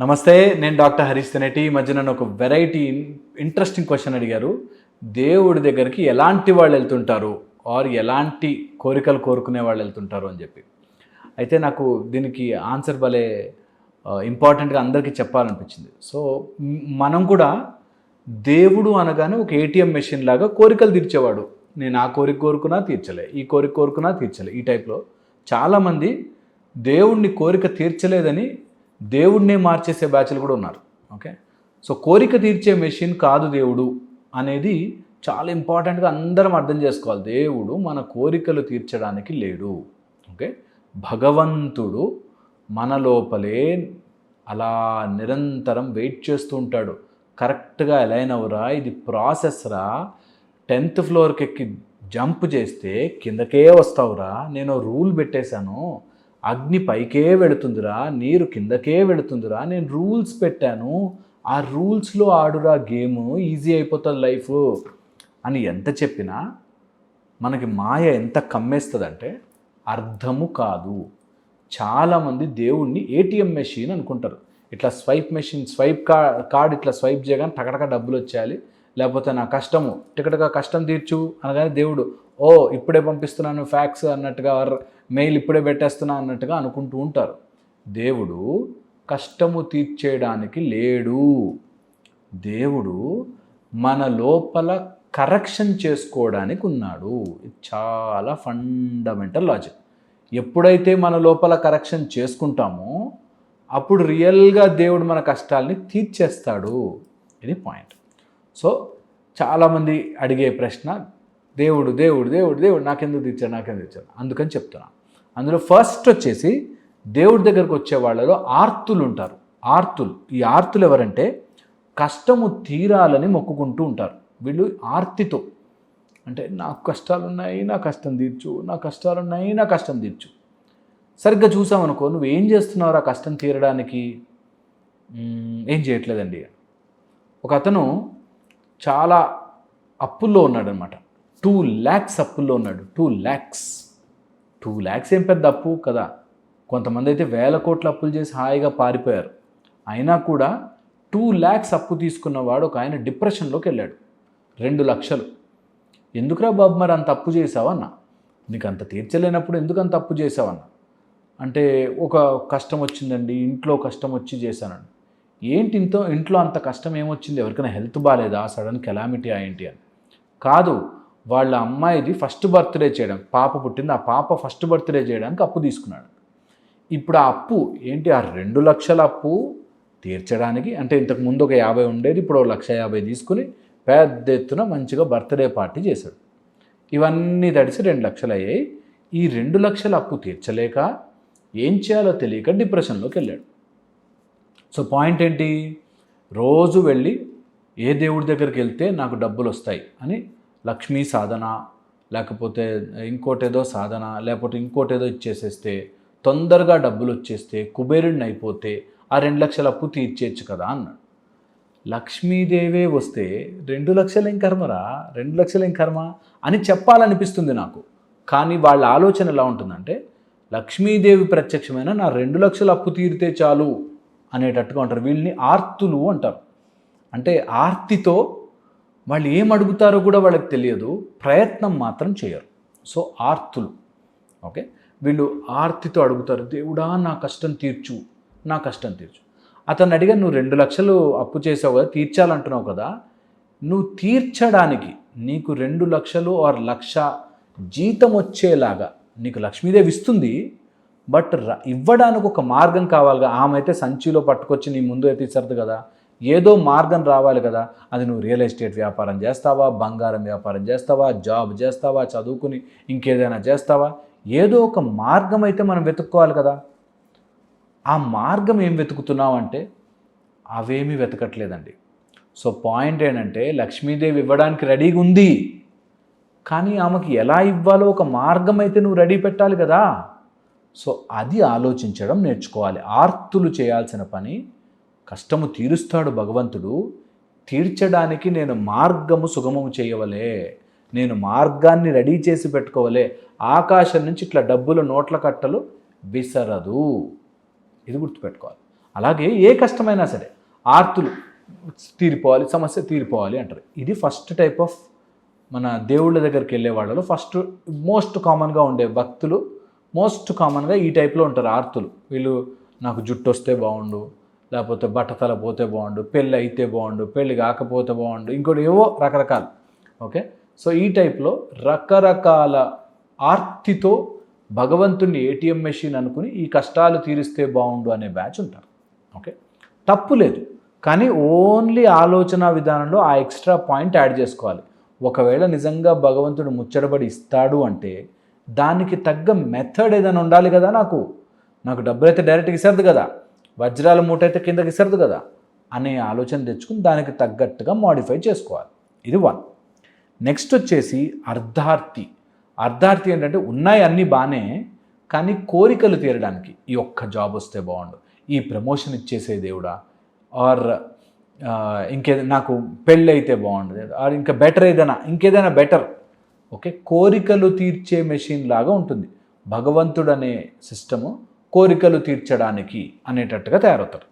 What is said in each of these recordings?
నమస్తే నేను డాక్టర్ హరీష్ తెనేటి. ఈ మధ్య నన్ను ఒక వెరైటీ ఇంట్రెస్టింగ్ క్వశ్చన్ అడిగారు. దేవుడి దగ్గరికి ఎలాంటి వాళ్ళు వెళ్తుంటారు? ఆర్ ఎలాంటి కోరికలు కోరుకునే వాళ్ళు వెళ్తుంటారు అని చెప్పి. అయితే నాకు దీనికి ఆన్సర్ భలే ఇంపార్టెంట్గా అందరికీ చెప్పాలనిపించింది. సో మనం కూడా దేవుడు అనగానే ఒక ఏటీఎం మెషిన్ లాగా కోరికలు తీర్చేవాడు. నేను ఆ కోరిక కోరుకున్నా తీర్చలే ఈ కోరిక కోరుకున్నా తీర్చలే. ఈ టైప్లో చాలామంది దేవుడిని కోరిక తీర్చలేదని దేవుడినే మార్చేసే బ్యాచ్లు కూడా ఉన్నారు. ఓకే? సో కోరిక తీర్చే మెషిన్ కాదు దేవుడు అనేది చాలా ఇంపార్టెంట్గా అందరం అర్థం చేసుకోవాలి. దేవుడు మన కోరికలు తీర్చడానికి లేడు. ఓకే? భగవంతుడు మన లోపలే అలా నిరంతరం వెయిట్ చేస్తూ ఉంటాడు. కరెక్ట్గా ఎలా అయినవురా ఇది ప్రాసెస్ రా. టెన్త్ ఫ్లోర్కి ఎక్కి జంప్ చేస్తే కిందకే వస్తావురా. నేను రూల్ పెట్టేశాను. అగ్ని పైకే వెళుతుందిరా నీరు కిందకే వెళుతుందిరా నేను రూల్స్ పెట్టాను. ఆ రూల్స్లో ఆడురా గేమ్ ఈజీ అయిపోతుంది లైఫ్ అని ఎంత చెప్పినా మనకి మాయ ఎంత కమ్మేస్తుందంటే అర్థము కాదు. చాలామంది దేవుణ్ణి ఏటీఎం మెషిన్ అనుకుంటారు. ఇట్లా స్వైప్ మెషిన్ స్వైప్ కా కార్డ్ ఇట్లా స్వైప్ చేయగానే టకటక డబ్బులు వచ్చేయాలి. లేకపోతే నా కష్టము టికటగా కష్టం తీర్చు అనగానే దేవుడు ఓ ఇప్పుడే పంపిస్తున్నాను ఫ్యాక్స్ అన్నట్టుగా మెయిల్ ఇప్పుడే పెట్టేస్తున్నా అన్నట్టుగా అనుకుంటూ ఉంటారు. దేవుడు కష్టము తీర్చేయడానికి లేడు. దేవుడు మన లోపల కరెక్షన్ చేసుకోవడానికి ఉన్నాడు. ఇది చాలా ఫండమెంటల్ లాజిక్. ఎప్పుడైతే మన లోపల కరెక్షన్ చేసుకుంటామో అప్పుడు రియల్గా దేవుడు మన కష్టాల్ని తీర్చేస్తాడు. ఇది పాయింట్. సో చాలామంది అడిగే ప్రశ్న దేవుడు దేవుడు దేవుడు దేవుడు నాకెందుకు తీర్చాడు నాకెందుకు తీర్చాడు అందుకని చెప్తున్నా. అందులో ఫస్ట్ వచ్చేసి దేవుడి దగ్గరకు వచ్చే వాళ్ళలో ఆర్తులు ఉంటారు. ఆర్తులు. ఈ ఆర్తులు ఎవరంటే కష్టము తీరాలని మొక్కుకుంటూ ఉంటారు. వీళ్ళు ఆర్తితో. అంటే నాకు కష్టాలు ఉన్నాయి నా కష్టం తీర్చు నా కష్టాలు ఉన్నాయి నా కష్టం తీర్చు. సరిగ్గా చూసామనుకో నువ్వు ఏం చేస్తున్నావు ఆ కష్టం తీరడానికి? ఏం చేయట్లేదండి. ఒక అతను చాలా అప్పుల్లో ఉన్నాడనమాట. టూ ల్యాక్స్ అప్పుల్లో ఉన్నాడు. టూ ల్యాక్స్. టూ ల్యాక్స్ ఏం పెద్ద అప్పు కదా. కొంతమంది అయితే వేల కోట్ల అప్పులు చేసి హాయిగా పారిపోయారు. అయినా కూడా టూ ల్యాక్స్ అప్పు తీసుకున్నవాడు ఒక ఆయన డిప్రెషన్లోకి వెళ్ళాడు. రెండు లక్షలు. ఎందుకురా బాబు మరి అంత అప్పు చేసావన్న నీకు అంత తీర్చలేనప్పుడు ఎందుకు అంత అప్పు చేసావన్న అంటే ఒక కష్టం వచ్చిందండి. ఇంట్లో కష్టం వచ్చి చేశానండి ఏంటి ఇంత ఇంట్లో అంత కష్టం ఏమొచ్చింది? ఎవరికైనా హెల్త్ బాగాలేదా సడన్ కెలామిటీ ఏంటి అని. కాదు వాళ్ళ అమ్మాయిది ఫస్ట్ బర్త్డే చేయడం. పాప పుట్టింది ఆ పాప ఫస్ట్ బర్త్డే చేయడానికి అప్పు తీసుకున్నాడు. ఇప్పుడు ఆ అప్పు ఏంటి? ఆ రెండు లక్షల అప్పు తీర్చడానికి అంటే ఇంతకు ముందు ఒక యాభై ఉండేది ఇప్పుడు ఒక లక్ష యాభై తీసుకుని పెద్ద ఎత్తున మంచిగా బర్త్డే పార్టీ చేశాడు. ఇవన్నీ తడిసి రెండు లక్షలు అయ్యాయి. ఈ రెండు లక్షల అప్పు తీర్చలేక ఏం చేయాలో తెలియక డిప్రెషన్లోకి వెళ్ళాడు. సో పాయింట్ ఏంటి? రోజు వెళ్ళి ఏ దేవుడి దగ్గరికి వెళ్తే నాకు డబ్బులు వస్తాయి అని లక్ష్మీ సాధన లేకపోతే ఇంకోటేదో సాధన లేకపోతే ఇంకోటేదో ఇచ్చేసేస్తే తొందరగా డబ్బులు వచ్చేస్తే కుబేరుడిని అయిపోతే ఆ రెండు లక్షల అప్పు తీర్చేయచ్చు కదా అన్నాడు. లక్ష్మీదేవే వస్తే రెండు లక్షలు ఏం కర్మరా? రెండు లక్షలు ఏం కర్మ? అని చెప్పాలనిపిస్తుంది నాకు. కానీ వాళ్ళ ఆలోచన ఎలా ఉంటుందంటే లక్ష్మీదేవి ప్రత్యక్షమైన నా రెండు లక్షల అప్పు తీరితే చాలు అనేటట్టుగా ఉంటారు. వీళ్ళని ఆర్తులు అంటారు. అంటే ఆర్తితో వాళ్ళు ఏం అడుగుతారో కూడా వాళ్ళకి తెలియదు. ప్రయత్నం మాత్రం చేయరు. సో ఆర్తులు. ఓకే? వీళ్ళు ఆర్తితో అడుగుతారు దేవుడా నా కష్టం తీర్చు. నా కష్టం తీర్చు. అతను అడిగా నువ్వు రెండు లక్షలు అప్పు చేసావు కదా తీర్చాలంటున్నావు కదా. నువ్వు తీర్చడానికి నీకు రెండు లక్షలు ఆర్ లక్ష జీతం వచ్చేలాగా నీకు లక్ష్మీదేవి ఇస్తుంది. బట్ ర- ఇవ్వడానికి ఒక మార్గం కావాలిగా. ఆమె అయితే సంచిలో పట్టుకొచ్చి నీ ముందు అయితే ఇచ్చరదు కదా. ఏదో మార్గం రావాలి కదా అది నువ్వు రియల్ ఎస్టేట్ వ్యాపారం చేస్తావా బంగారం వ్యాపారం చేస్తావా జాబ్ చేస్తావా చదువుకుని ఇంకేదైనా చేస్తావా? ఏదో ఒక మార్గం అయితే మనం వెతుక్కోవాలి కదా. ఆ మార్గం ఏం వెతుకుతున్నావు అంటే అవేమీ వెతకట్లేదండి. సో పాయింట్ ఏంటంటే లక్ష్మీదేవి ఇవ్వడానికి రెడీగా ఉంది. కానీ ఆమెకి ఎలా ఇవ్వాలో ఒక మార్గం అయితే నువ్వు రెడీ పెట్టాలి కదా. సో అది ఆలోచించడం నేర్చుకోవాలి. ఆర్తులు చేయాల్సిన పని కష్టము తీరుస్తాడు భగవంతుడు తీర్చడానికి నేను మార్గము సుగమము చేయవలే నేను మార్గాన్ని రెడీ చేసి పెట్టుకోవలే ఆకాశం నుంచి ఇట్లా డబ్బులు నోట్ల కట్టలు విసరదు. ఇది గుర్తుపెట్టుకోవాలి. అలాగే ఏ కష్టమైనా సరే ఆర్తులు తీరిపోవాలి సమస్య తీరిపోవాలి అంటారు. ఇది ఫస్ట్ టైప్ ఆఫ్ మన దేవుళ్ళ దగ్గరికి వెళ్ళే వాళ్ళలో ఫస్ట్ మోస్ట్ కామన్గా ఉండే భక్తులు మోస్ట్ కామన్గా ఈ టైప్లో ఉంటారు ఆర్తులు. వీళ్ళు నాకు జుట్టు వస్తే బాగుండు లేకపోతే బట్టతల పోతే బాగుండు పెళ్ళి అయితే బాగుండు పెళ్ళి కాకపోతే బాగుండు ఇంకోటి ఏవో రకరకాలు. ఓకే? సో ఈ టైప్లో రకరకాల ఆర్తితో భగవంతుని ఏటీఎం మెషిన్ అనుకుని ఈ కష్టాలు తీరిస్తే బాగుండు అనే బ్యాచ్ ఉంటారు. ఓకే? తప్పు లేదు. కానీ ఓన్లీ ఆలోచన విధానంలో ఆ ఎక్స్ట్రా పాయింట్ యాడ్ చేసుకోవాలి. ఒకవేళ నిజంగా భగవంతుడు ముచ్చటబడి ఇస్తాడు అంటే దానికి తగ్గ మెథడ్ ఏదైనా ఉండాలి కదా నాకు. నాకు డబ్బులు అయితే డైరెక్ట్గా ఇసరదు కదా. వజ్రాల మూట అయితే కిందకి ఇసరదు కదా అనే ఆలోచన తెచ్చుకుని దానికి తగ్గట్టుగా మాడిఫై చేసుకోవాలి. ఇది వన్ నెక్స్ట్ వచ్చేసి అర్ధార్థి అర్ధార్థి ఏంటంటే ఉన్నాయి అన్నీ బాగానే కానీ కోరికలు తీరడానికి ఈ ఒక్క జాబ్ వస్తే బాగుండు. ఈ ప్రమోషన్ ఇచ్చేసే దేవుడా ఆర్ ఇంకే నాకు పెళ్ళి అయితే బాగుండదు ఆర్ ఇంకా బెటర్ ఏదైనా ఇంకేదైనా బెటర్ ఓకే కోరికలు తీర్చే మెషిన్ లాగా ఉంటుంది. భగవంతుడు అనే సిస్టము కోరికలు తీర్చడానికి అనేటట్టుగా తయారవుతారు.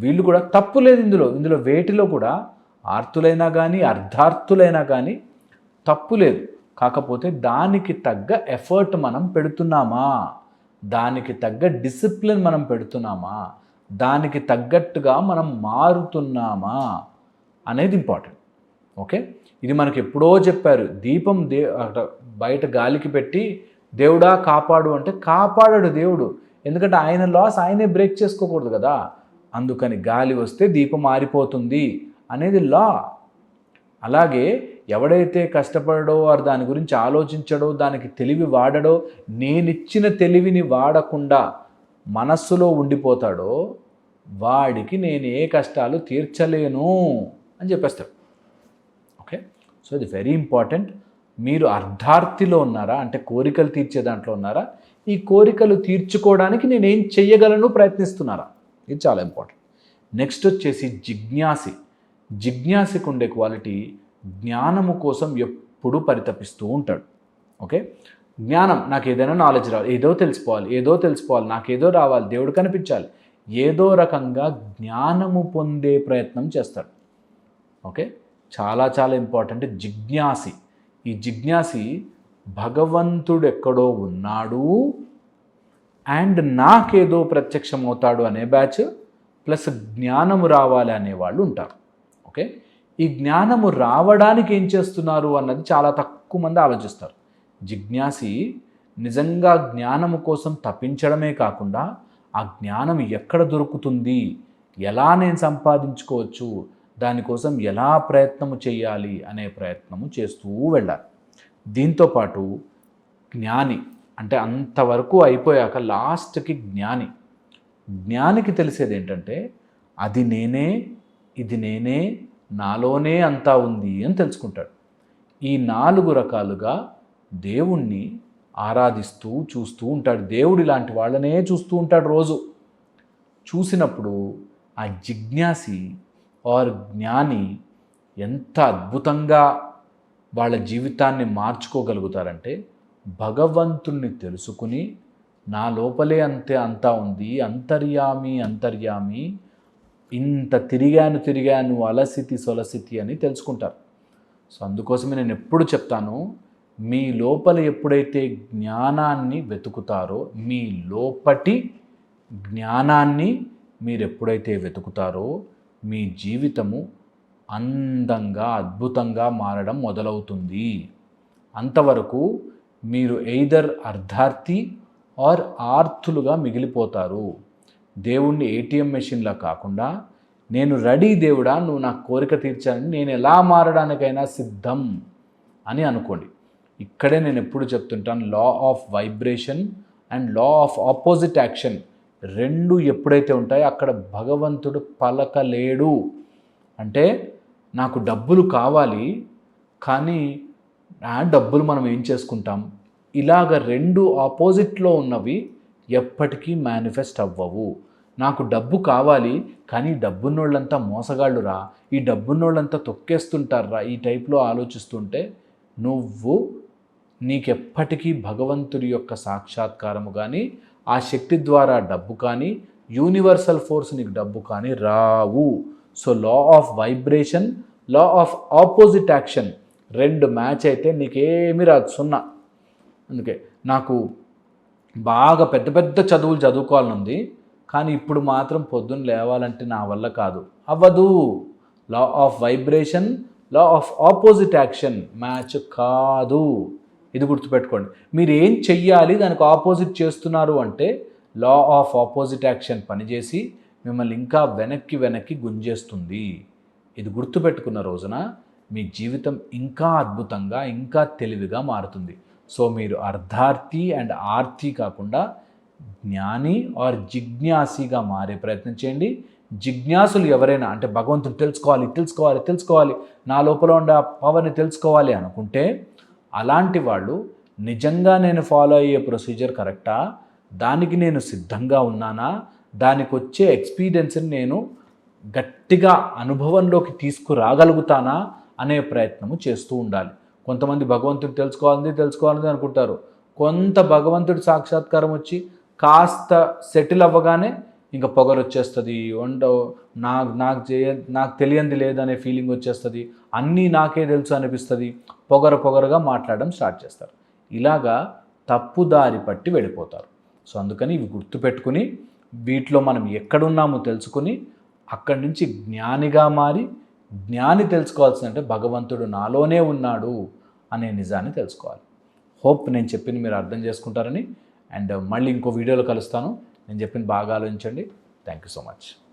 వీళ్ళు కూడా తప్పు లేదు ఇందులో. ఇందులో వేటిలో కూడా ఆర్తులైనా కానీ అర్ధార్థులైనా కానీ తప్పు లేదు. కాకపోతే దానికి తగ్గ ఎఫర్ట్ మనం పెడుతున్నామా? దానికి తగ్గ డిసిప్లిన్ మనం పెడుతున్నామా? దానికి తగ్గట్టుగా మనం మారుతున్నామా? అనేది ఇంపార్టెంట్. ఓకే? ఇది మనకి ఎప్పుడో చెప్పారు. దీపం దే బయట గాలికి పెట్టి దేవుడా కాపాడు అంటే కాపాడాడు దేవుడు. ఎందుకంటే ఆయన లాస్ ఆయనే బ్రేక్ చేసుకోకూడదు కదా. అందుకని గాలి వస్తే దీపం ఆరిపోతుంది అనేది లా అలాగే ఎవడైతే కష్టపడడో వారు దాని గురించి ఆలోచించడో దానికి తెలివి వాడడో నేనిచ్చిన తెలివిని వాడకుండా మనస్సులో ఉండిపోతాడో వాడికి నేను ఏ కష్టాలు తీర్చలేను అని చెప్పేస్తాడు ఓకే? సో ఇది వెరీ ఇంపార్టెంట్ మీరు అర్ధార్థిలో ఉన్నారా? అంటే కోరికలు తీర్చే దాంట్లో ఉన్నారా? ఈ కోరికలు తీర్చుకోవడానికి నేను ఏం చెయ్యగలను ప్రయత్నిస్తున్నారా? ఇది చాలా ఇంపార్టెంట్ నెక్స్ట్ వచ్చేసి జిజ్ఞాసి. జిజ్ఞాసికి ఉండే క్వాలిటీ జ్ఞానము కోసం ఎప్పుడూ పరితపిస్తూ ఉంటాడు. ఓకే జ్ఞానం నాకు ఏదైనా నాలెడ్జ్ రావాలి. ఏదో తెలిసిపోవాలి ఏదో తెలుసుకోవాలి నాకేదో రావాలి దేవుడు కనిపించాలి. ఏదో రకంగా జ్ఞానము పొందే ప్రయత్నం చేస్తాడు. ఓకే చాలా చాలా ఇంపార్టెంట్ జిజ్ఞాసి. ఈ జిజ్ఞాసి భగవంతుడు ఎక్కడో ఉన్నాడు అండ్ నాకేదో ప్రత్యక్షమవుతాడు అనే బ్యాచ్ ప్లస్ జ్ఞానము రావాలి అనేవాళ్ళు ఉంటారు. ఓకే? ఈ జ్ఞానము రావడానికి ఏం చేస్తున్నారు అన్నది చాలా తక్కువ మంది ఆలోచిస్తారు. జిజ్ఞాసి నిజంగా జ్ఞానము కోసం తప్పించడమే కాకుండా ఆ జ్ఞానం ఎక్కడ దొరుకుతుంది? ఎలా నేను సంపాదించుకోవచ్చు? దానికోసం ఎలా ప్రయత్నము చేయాలి? అనే ప్రయత్నము చేస్తూ వెళ్ళాలి. దీంతోపాటు జ్ఞాని అంటే అంతవరకు అయిపోయాక లాస్ట్కి జ్ఞాని. జ్ఞానికి తెలిసేది ఏంటంటే అది నేనే ఇది నేనే నాలోనే అంతా ఉంది అని తెలుసుకుంటాడు. ఈ నాలుగు రకాలుగా దేవుణ్ణి ఆరాధిస్తూ చూస్తూ ఉంటాడు. దేవుడు ఇలాంటి వాళ్ళనే చూస్తూ ఉంటాడు రోజు. చూసినప్పుడు ఆ జిజ్ఞాసి ఆర్ జ్ఞాని ఎంత అద్భుతంగా వాళ్ళ జీవితాన్ని మార్చుకోగలుగుతారంటే భగవంతుణ్ణి తెలుసుకుని నా లోపలే అంతే అంతా ఉంది అంతర్యామి అంతర్యామి ఇంత తిరిగాను తిరిగాను అలసితి సొలసితి అని తెలుసుకుంటారు. సో అందుకోసమే నేను ఎప్పుడు చెప్తాను మీ లోపల ఎప్పుడైతే జ్ఞానాన్ని వెతుకుతారో మీ లోపటి జ్ఞానాన్ని మీరు ఎప్పుడైతే వెతుకుతారో మీ జీవితము అందంగా అద్భుతంగా మారడం మొదలవుతుంది. అంతవరకు మీరు ఎయిదర్ అర్ధార్థి ఆర్ ఆర్తులుగా మిగిలిపోతారు. దేవుణ్ణి ఏటీఎం మెషిన్లా కాకుండా నేను రెడీ దేవుడా నువ్వు నా కోరిక తీర్చాలని నేను ఎలా మారడానికైనా సిద్ధం అని అనుకోండి. ఇక్కడే నేను ఎప్పుడు చెప్తుంటాను law of vibration and law of opposite action రెండు ఎప్పుడైతే ఉంటాయో అక్కడ భగవంతుడు పలకలేడు. అంటే నాకు డబ్బులు కావాలి కానీ ఆ డబ్బులు మనం ఏం చేసుకుంటాం? ఇలాగ రెండు ఆపోజిట్లో ఉన్నవి ఎప్పటికీ మేనిఫెస్ట్ అవ్వవు. నాకు డబ్బు కావాలి కానీ డబ్బున్నోళ్ళంతా మోసగాళ్ళురా. ఈ డబ్బున్నోళ్ళంతా తొక్కేస్తుంటారా ఈ టైప్లో ఆలోచిస్తుంటే నువ్వు నీకెప్పటికీ భగవంతుడి యొక్క సాక్షాత్కారము కానీ ఆ శక్తి ద్వారా డబ్బు కానీ యూనివర్సల్ ఫోర్స్ నీకు డబ్బు కానీ రావు. So law of vibration law of opposite action రెండు మ్యాచ్ అయితే నీకేమీ రాదు సున్నా. అందుకే నాకు బాగా పెద్ద పెద్ద చదువులు చదువుకోవాలని ఉంది కానీ ఇప్పుడు మాత్రం పొద్దున్న లేవాలంటే నా వల్ల కాదు. అవ్వదు. Law of vibration law of opposite action match కాదు. ఇది గుర్తుపెట్టుకోండి. మీరు ఏం చెయ్యాలి దానికి ఆపోజిట్ చేస్తున్నారు అంటే లా ఆఫ్ ఆపోజిట్ యాక్షన్ పనిచేసి మిమ్మల్ని ఇంకా వెనక్కి వెనక్కి గుంజేస్తుంది. ఇది గుర్తుపెట్టుకున్న రోజున మీ జీవితం ఇంకా అద్భుతంగా ఇంకా తెలివిగా మారుతుంది. సో మీరు అర్ధార్థి అండ్ ఆర్తి కాకుండా జ్ఞాని ఆర్ జిజ్ఞాసిగా మారే ప్రయత్నం చేయండి. జిజ్ఞాసులు ఎవరైనా అంటే భగవంతుని తెలుసుకోవాలి తెలుసుకోవాలి తెలుసుకోవాలి నా లోపల ఉండే ఆ పవర్ని తెలుసుకోవాలి అనుకుంటే అలాంటి వాళ్ళు నిజంగా నేను ఫాలో అయ్యే ప్రొసీజర్ కరెక్టా దానికి నేను సిద్ధంగా ఉన్నానా? దానికి వచ్చే ఎక్స్పీరియన్స్ని నేను గట్టిగా అనుభవంలోకి తీసుకురాగలుగుతానా? అనే ప్రయత్నము చేస్తూ ఉండాలి. కొంతమంది భగవంతుడు తెలుసుకోవాలని తెలుసుకోవాలని అనుకుంటారు. కొంత భగవంతుడి సాక్షాత్కారం వచ్చి కాస్త సెటిల్ అవ్వగానే ఇంకా పొగరు వచ్చేస్తుంది వంట నాకు నాకు చేయ నాకు తెలియంది లేదనే ఫీలింగ్ వచ్చేస్తుంది. అన్నీ నాకే తెలుసు అనిపిస్తుంది. పొగర పొగరగా మాట్లాడడం స్టార్ట్ చేస్తారు. ఇలాగా తప్పుదారి పట్టి వెళ్ళిపోతారు. సో అందుకని ఇవి గుర్తుపెట్టుకుని వీటిలో మనం ఎక్కడున్నామో తెలుసుకుని అక్కడి నుంచి జ్ఞానిగా మారి జ్ఞాని తెలుసుకోవాల్సిందంటే భగవంతుడు నాలోనే ఉన్నాడు అనే నిజాన్ని తెలుసుకోవాలి. హోప్ నేను చెప్పింది మీరు అర్థం చేసుకుంటారని. అండ్ మళ్ళీ ఇంకో వీడియోలో కలుస్తాను. నేను చెప్పింది బాగా ఆలోచించండి థ్యాంక్ యూ సో మచ్.